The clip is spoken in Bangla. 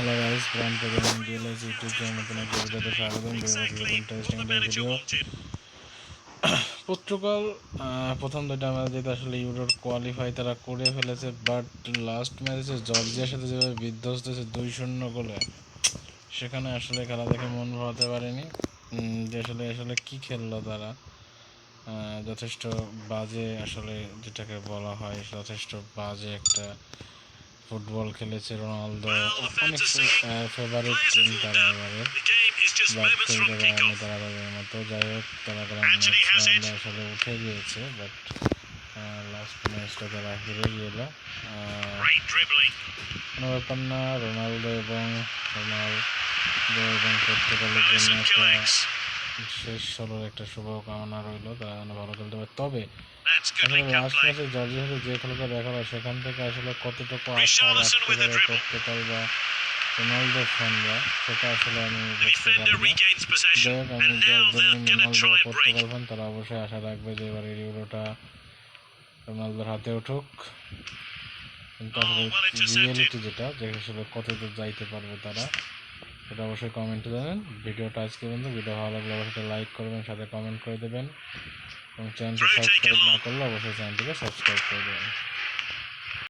হ্যালো গাইস প্রাণ প্রোগ্রাম ডিএলএস ইউটিউব চ্যানেল নতুন একটা ভিডিওতে স্বাগতম ইন্টারেস্টিং ভিডিও পর্তুগাল প্রথম দুইটা ম্যাচ যেটা আসলে ইউরোর কোয়ালিফাই তারা করে ফেলেছে বাট লাস্ট ম্যাচে জর্জিয়ার সাথে যেভাবে বিধ্বস্ত হয়েছে দুই শূন্য গোলে সেখানে আসলে খেলা দেখে মন ভরাতে পারেনি। যে আসলে আসলে কি খেললো তারা? যথেষ্ট বাজে আসলে যেটাকে বলা হয় যথেষ্ট বাজে একটা ফুটবল খেলেছে রোনালদো। অনেক ফেভারিট টিম তারা এবারে। বাট খেলতে পারেনি তারা তাদের মতো। যাই হোক তারা তারা আসলে উঠে গিয়েছে বাট লাস্ট ম্যাচটা তারা হেরে গেল। কোনো ব্যাপার না রোনালদো এবং রোনালদো এবং পর্তুগালের জন্য একটা শেষ ষোলোর একটা শুভকামনা রইল তারা যেন ভালো খেলতে পারে। তবে ম্যাচে জর্জিয়ার সাথে যে খেলাটা দেখা হয় সেখান থেকে আসলে কতটুকু আশা রাখতে পারে পর্তুগাল বা রোনালদো ফ্যানরা সেটা আসলে আমি বুঝতে পারি না। যাই হোক রোনালদো পর্তুগাল ফ্যান তারা অবশ্যই আশা রাখবে যে এবার এই ইউরোটা রোনালদোর হাতে উঠুক। কিন্তু আসলে রিয়েলিটি যেটা যে আসলে কতদূর যাইতে পারবে তারা। সেটা অবশ্যই কমেন্টে জানেন ভিডিওটা আজকে পর্যন্ত। ভিডিও ভালো লাগলে অবশ্যই লাইক করবেন সাথে কমেন্ট করে দেবেন। এবং চ্যানেলটি সাবস্ক্রাইব না করলে অবশ্যই চ্যানেলটিকে সাবস্ক্রাইব করে দেবেন।